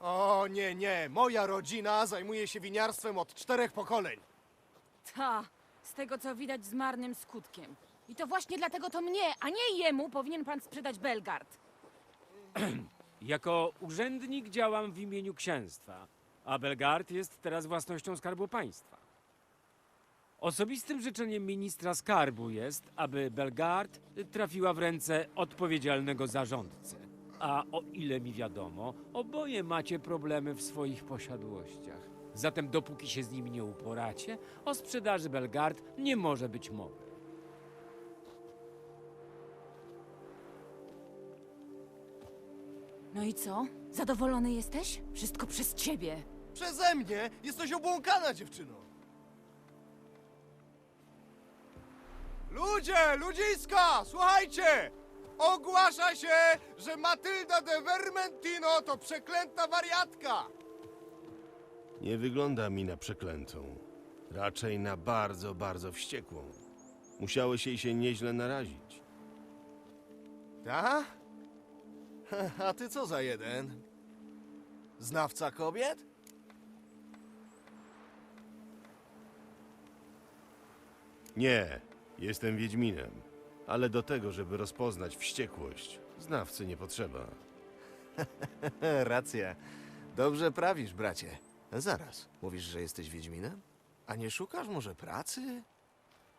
O nie, nie. Moja rodzina zajmuje się winiarstwem od czterech pokoleń. Ta, z tego co widać z marnym skutkiem. I to właśnie dlatego to mnie, a nie jemu powinien pan sprzedać Belgard. Jako urzędnik działam w imieniu księstwa, a Belgard jest teraz własnością Skarbu Państwa. Osobistym życzeniem ministra skarbu jest, aby Belgard trafiła w ręce odpowiedzialnego zarządcy. A o ile mi wiadomo, oboje macie problemy w swoich posiadłościach. Zatem dopóki się z nimi nie uporacie, o sprzedaży Belgard nie może być mowy. No i co? Zadowolony jesteś? Wszystko przez ciebie. Przeze mnie jesteś obłąkana, dziewczyno. Ludzie, ludziska, słuchajcie! Ogłasza się, że Matylda de Vermentino to przeklęta wariatka! Nie wygląda mi na przeklętą. Raczej na bardzo, bardzo wściekłą. Musiałeś jej się nieźle narazić. Ta? A ty co za jeden? Znawca kobiet? Nie, jestem Wiedźminem. Ale do tego, żeby rozpoznać wściekłość, znawcy nie potrzeba. Racja. Dobrze prawisz, bracie. Zaraz, mówisz, że jesteś Wiedźminem? A nie szukasz może pracy?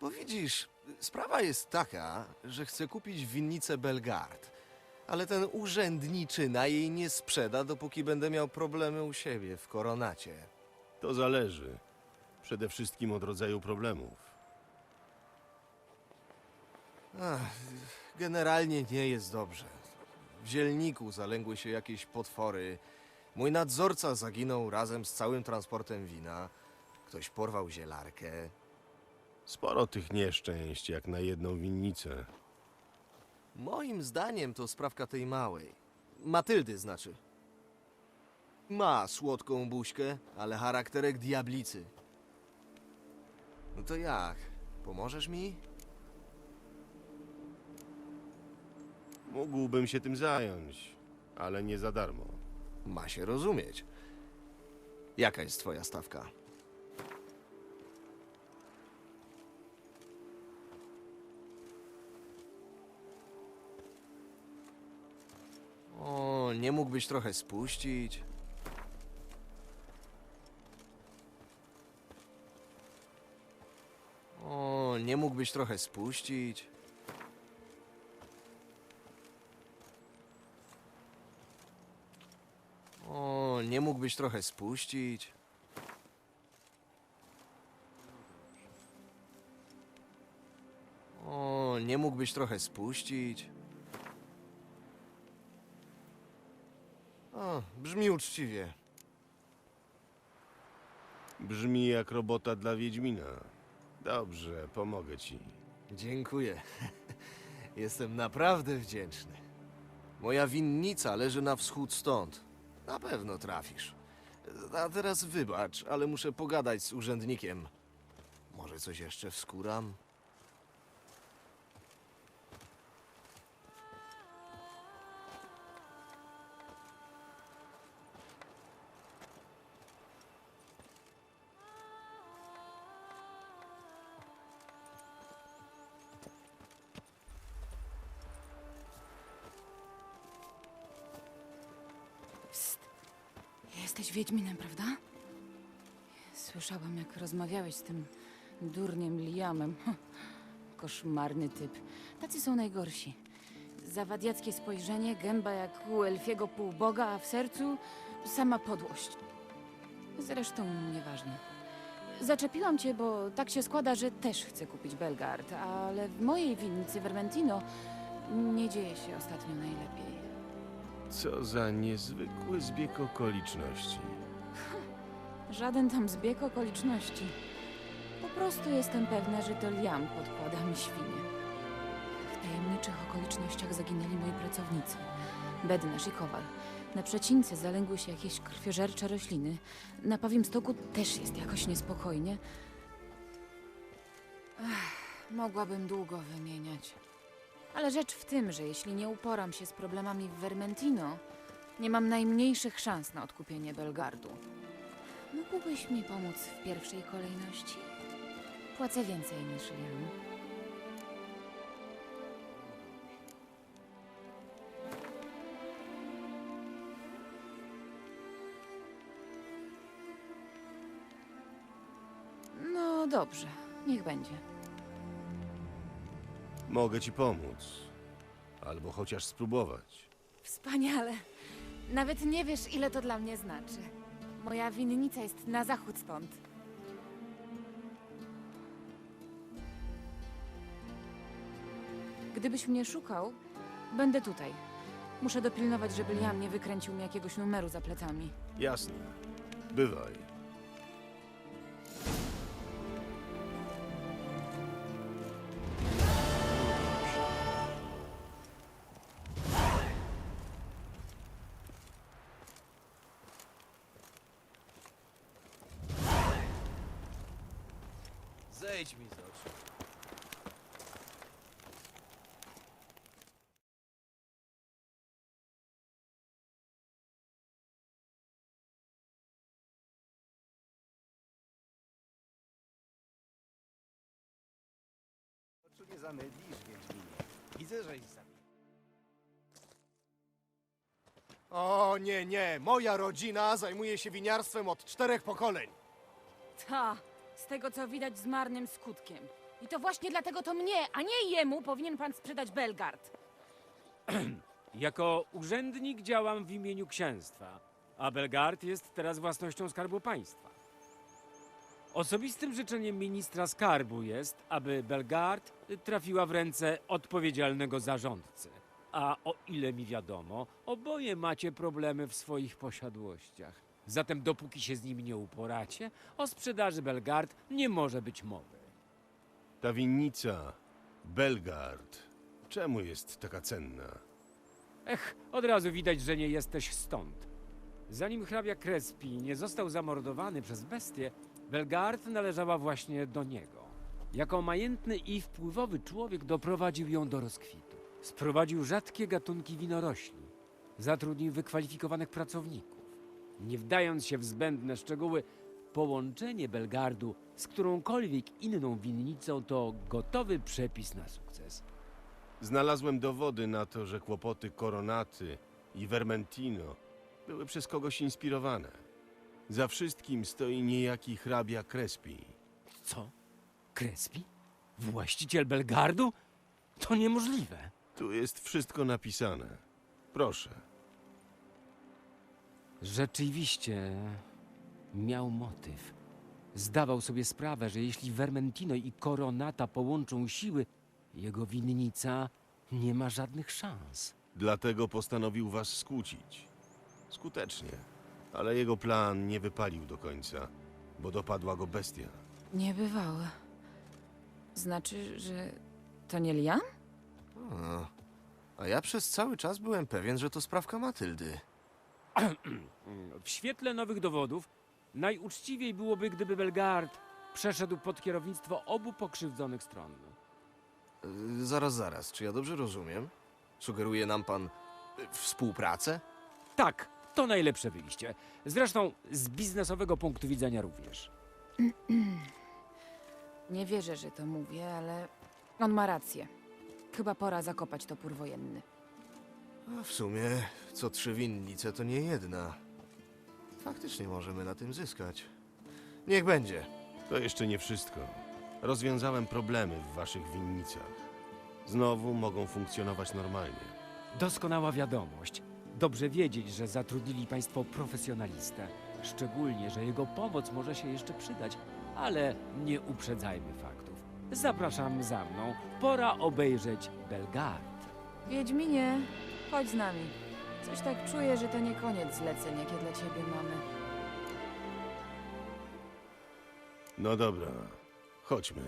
Bo widzisz, sprawa jest taka, że chcę kupić winnicę Belgard, ale ten urzędniczyna jej nie sprzeda, dopóki będę miał problemy u siebie w koronacie. To zależy. Przede wszystkim od rodzaju problemów. Ach, generalnie nie jest dobrze. W zielniku zalęgły się jakieś potwory. Mój nadzorca zaginął razem z całym transportem wina. Ktoś porwał zielarkę. Sporo tych nieszczęść, jak na jedną winnicę. Moim zdaniem to sprawka tej małej. Matyldy znaczy. Ma słodką buźkę, ale charakterek diablicy. No to jak? Pomożesz mi? Mógłbym się tym zająć, ale nie za darmo. Ma się rozumieć. Jaka jest twoja stawka? O, nie mógłbyś trochę spuścić? O, nie mógłbyś trochę spuścić? Nie mógłbyś trochę spuścić? O, nie mógłbyś trochę spuścić? O, brzmi uczciwie. Brzmi jak robota dla Wiedźmina. Dobrze, pomogę ci. Dziękuję. Jestem naprawdę wdzięczny. Moja winnica leży na wschód stąd. Na pewno trafisz. A teraz wybacz, ale muszę pogadać z urzędnikiem. Może coś jeszcze wskuram? Jesteś Wiedźminem, prawda? Słyszałam, jak rozmawiałeś z tym durniem Liamem. Koszmarny typ. Tacy są najgorsi. Zawadiackie spojrzenie, gęba jak u elfiego półboga, a w sercu sama podłość. Zresztą nieważne. Zaczepiłam cię, bo tak się składa, że też chcę kupić Belgard, ale w mojej winnicy Vermentino nie dzieje się ostatnio najlepiej. Co za niezwykły zbieg okoliczności. Żaden tam zbieg okoliczności. Po prostu jestem pewna, że to Liam podkłada mi świnie. W tajemniczych okolicznościach zaginęli moi pracownicy. Bednarz i Kowal. Na przecince zalęgły się jakieś krwiożercze rośliny. Na Pawim Stoku też jest jakoś niespokojnie. Ech, mogłabym długo wymieniać. Ale rzecz w tym, że jeśli nie uporam się z problemami w Vermentino, Nie mam najmniejszych szans na odkupienie Belgardu. Mógłbyś mi pomóc w pierwszej kolejności? Płacę więcej niż Liam. No dobrze, niech będzie. Mogę ci pomóc. Albo chociaż spróbować. Wspaniale. Nawet nie wiesz, ile to dla mnie znaczy. Moja winnica jest na zachód stąd. Gdybyś mnie szukał, będę tutaj. Muszę dopilnować, żeby Liam nie wykręcił mi jakiegoś numeru za plecami. Jasne. Bywaj. Zejdź mi z oczu. Oczu nie zamydlisz, Wiedźminie. Widzę, że i sami. O nie, nie. Moja rodzina zajmuje się winiarstwem od czterech pokoleń. Ta, z tego co widać z marnym skutkiem. I to właśnie dlatego to mnie, a nie jemu powinien pan sprzedać Belgard. Jako urzędnik działam w imieniu księstwa, a Belgard jest teraz własnością Skarbu Państwa. Osobistym życzeniem ministra skarbu jest, aby Belgard trafiła w ręce odpowiedzialnego zarządcy. A o ile mi wiadomo, oboje macie problemy w swoich posiadłościach. Zatem dopóki się z nimi nie uporacie, o sprzedaży Belgard nie może być mowy. Ta winnica, Belgard, czemu jest taka cenna? Ech, od razu widać, że nie jesteś stąd. Zanim hrabia Crespi nie został zamordowany przez bestię, Belgard należała właśnie do niego. Jako majętny i wpływowy człowiek doprowadził ją do rozkwitu. Sprowadził rzadkie gatunki winorośli. Zatrudnił wykwalifikowanych pracowników. Nie wdając się w zbędne szczegóły, połączenie Belgardu z którąkolwiek inną winnicą to gotowy przepis na sukces. Znalazłem dowody na to, że kłopoty Koronaty i Vermentino były przez kogoś inspirowane. Za wszystkim stoi niejaki hrabia Crespi. Co? Crespi? Właściciel Belgardu? To niemożliwe. Tu jest wszystko napisane. Proszę. Rzeczywiście miał motyw. Zdawał sobie sprawę, że jeśli Vermentino i Coronata połączą siły, jego winnica nie ma żadnych szans. Dlatego postanowił was skłócić. Skutecznie. Ale jego plan nie wypalił do końca, bo dopadła go bestia. Niebywałe. Znaczy, że to nie Liam? A, a ja przez cały czas byłem pewien, że to sprawka Matyldy. W świetle nowych dowodów najuczciwiej byłoby, gdyby Belgard przeszedł pod kierownictwo obu pokrzywdzonych stron. Y, Zaraz, zaraz. Czy ja dobrze rozumiem? Sugeruje nam pan y, współpracę? Tak, to najlepsze wyjście. Zresztą z biznesowego punktu widzenia również. Nie wierzę, że to mówię, ale on ma rację. Chyba pora zakopać topór wojenny. A w sumie, co trzy winnice to nie jedna. Faktycznie możemy na tym zyskać. Niech będzie. To jeszcze nie wszystko. Rozwiązałem problemy w waszych winnicach. Znowu mogą funkcjonować normalnie. Doskonała wiadomość. Dobrze wiedzieć, że zatrudnili Państwo profesjonalistę. Szczególnie, że jego pomoc może się jeszcze przydać, ale nie uprzedzajmy faktów. Zapraszam za mną. Pora obejrzeć Belgard. Wiedźminie, chodź z nami. Coś tak czuję, że to nie koniec zleceń, jakie dla ciebie mamy. No dobra, chodźmy.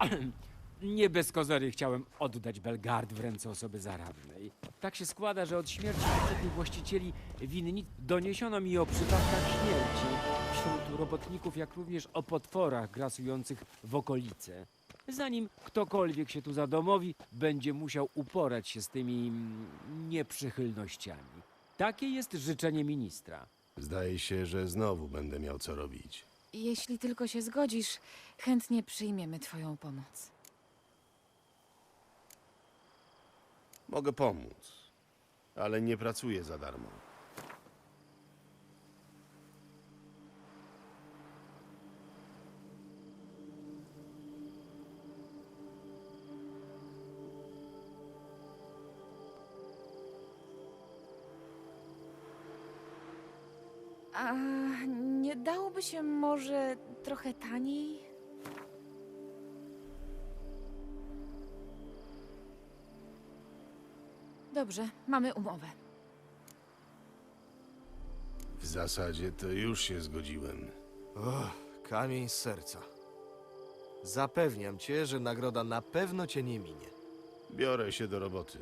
Nie bez kozery chciałem oddać Belgard w ręce osoby zaradnej. Tak się składa, że od śmierci poprzednich właścicieli winnic doniesiono mi o przypadkach śmierci wśród robotników, jak również o potworach grasujących w okolice. Zanim ktokolwiek się tu zadomowi, będzie musiał uporać się z tymi mm, nieprzychylnościami. Takie jest życzenie ministra. Zdaje się, że znowu będę miał co robić. Jeśli tylko się zgodzisz, chętnie przyjmiemy twoją pomoc. Mogę pomóc, ale nie pracuję za darmo. A nie dałoby się może trochę taniej? Dobrze, mamy umowę. W zasadzie to już się zgodziłem. Och, kamień z serca. Zapewniam cię, że nagroda na pewno cię nie minie. Biorę się do roboty.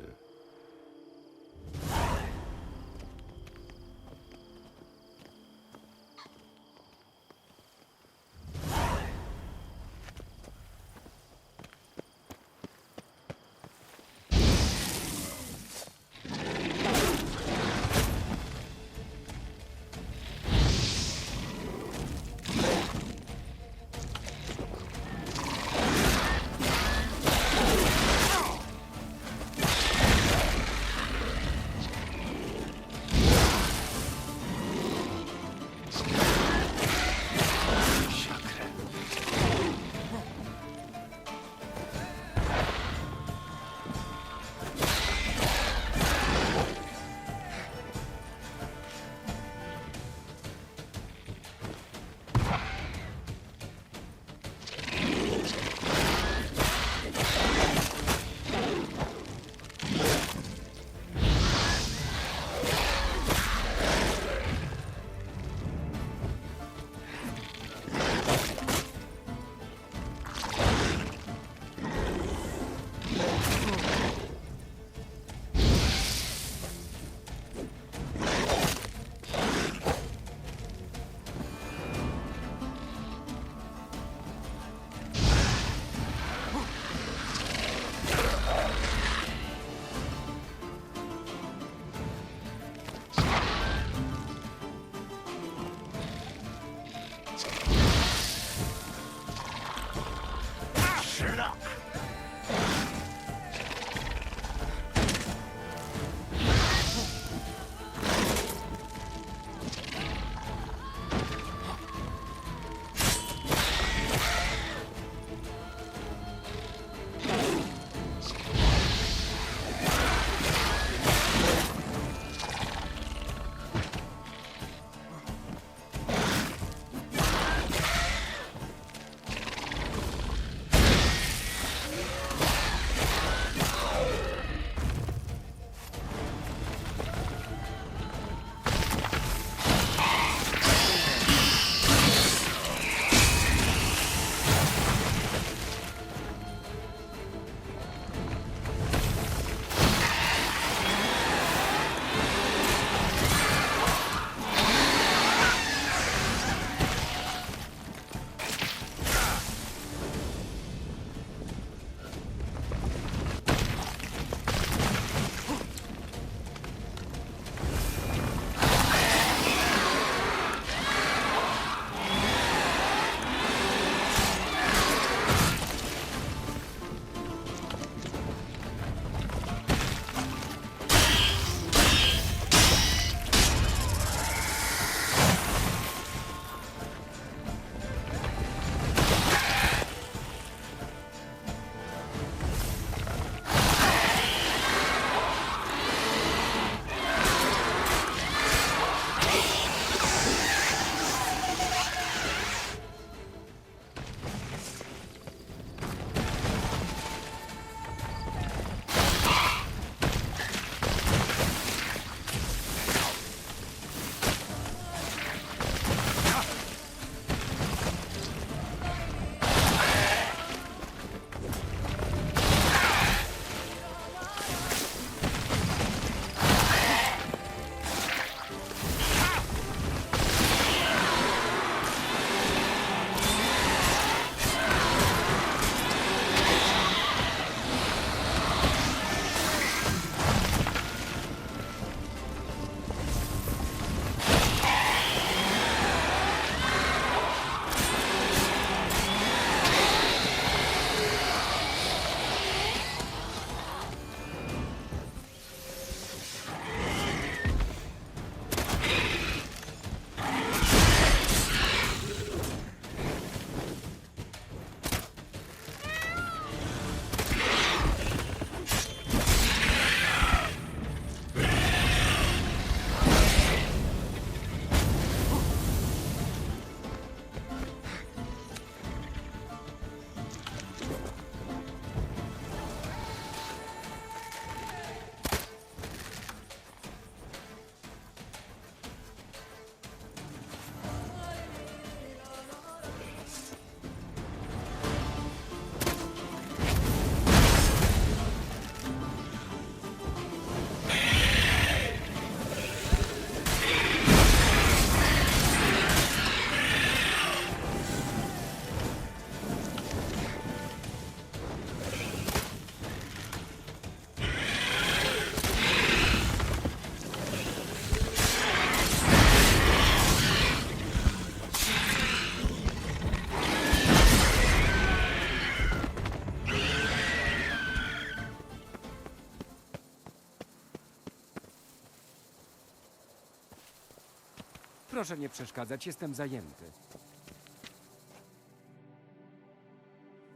Proszę nie przeszkadzać, jestem zajęty.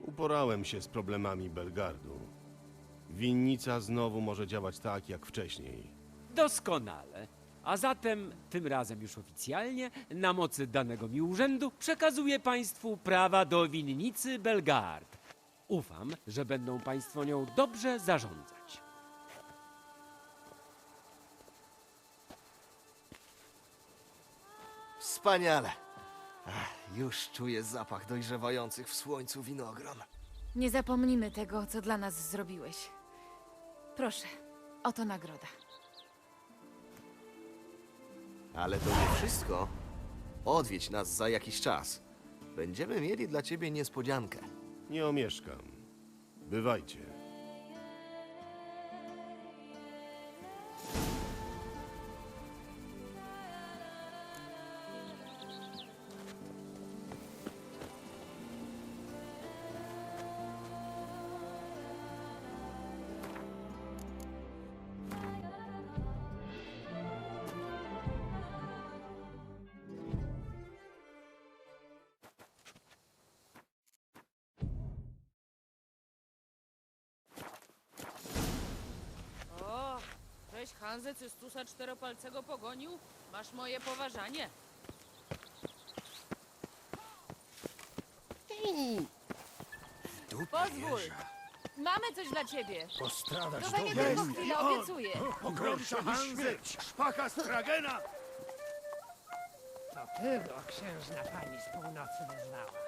Uporałem się z problemami Belgardu. Winnica znowu może działać tak jak wcześniej. Doskonale. A zatem, tym razem już oficjalnie, na mocy danego mi urzędu, przekazuję Państwu prawa do winnicy Belgard. Ufam, że będą Państwo nią dobrze zarządzać. Wspaniale. Ach, już czuję zapach dojrzewających w słońcu winogron. Nie zapomnimy tego, co dla nas zrobiłeś. Proszę, oto nagroda. Ale to nie wszystko. Odwiedź nas za jakiś czas. Będziemy mieli dla ciebie niespodziankę. Nie omieszkam. Bywajcie. Hanzę Cystusa Czteropalcego pogonił? Masz moje poważanie. Pozwól! Mamy coś dla ciebie. Postradasz Trochę nie tylko chwilę, obiecuję. Pogorsza Hanzy! Szpacha Stragena! To tego księżna pani z północy wyznała.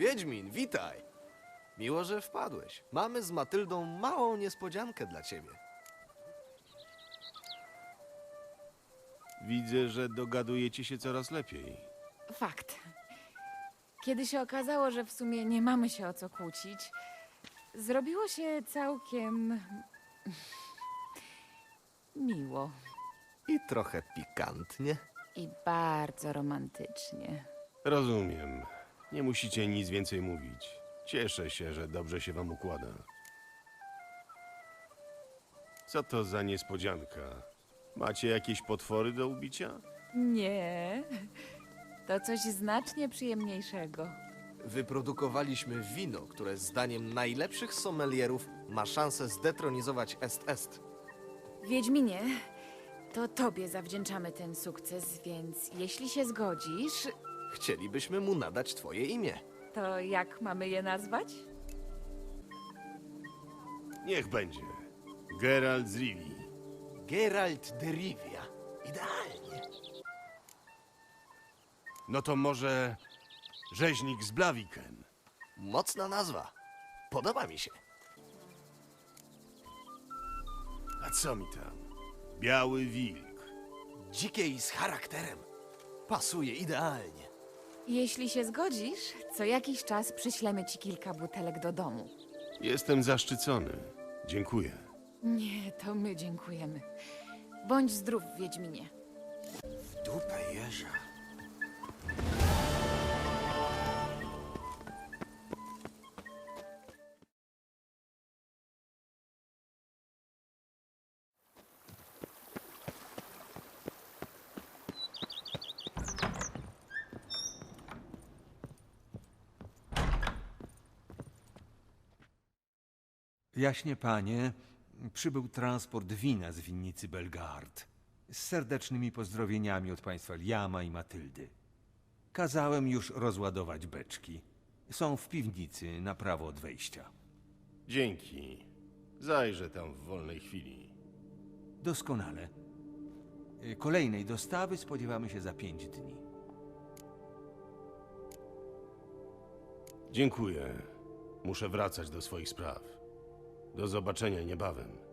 Wiedźmin, witaj. Miło, że wpadłeś. Mamy z Matyldą małą niespodziankę dla ciebie. Widzę, że dogadujecie się coraz lepiej. Fakt. Kiedy się okazało, że w sumie nie mamy się o co kłócić, zrobiło się całkiem. miło I trochę pikantnie. i bardzo romantycznie. Rozumiem. Nie musicie nic więcej mówić. Cieszę się, że dobrze się wam układa. Co to za niespodzianka? Macie jakieś potwory do ubicia? Nie, to coś znacznie przyjemniejszego. Wyprodukowaliśmy wino, które zdaniem najlepszych sommelierów ma szansę zdetronizować Est Est. Wiedźminie, to tobie zawdzięczamy ten sukces, więc jeśli się zgodzisz, Chcielibyśmy mu nadać twoje imię. to jak mamy je nazwać? Niech będzie. Geralt z Rivii. Geralt de Rivia. Idealnie. No to może rzeźnik z Blaviken. Mocna nazwa. Podoba mi się. A co mi tam? Biały wilk. Dzikie i z charakterem. Pasuje idealnie. Jeśli się zgodzisz, co jakiś czas przyślemy ci kilka butelek do domu. Jestem zaszczycony. Dziękuję. Nie, to my dziękujemy. Bądź zdrów, Wiedźminie. W dupę jeża. Jaśnie panie, przybył transport wina z winnicy Belgard. Z serdecznymi pozdrowieniami od państwa Liama i Matyldy. Kazałem już rozładować beczki. Są w piwnicy na prawo od wejścia. Dzięki. Zajrzę tam w wolnej chwili. Doskonale. Kolejnej dostawy spodziewamy się za pięć dni. Dziękuję. Muszę wracać do swoich spraw. Do zobaczenia niebawem.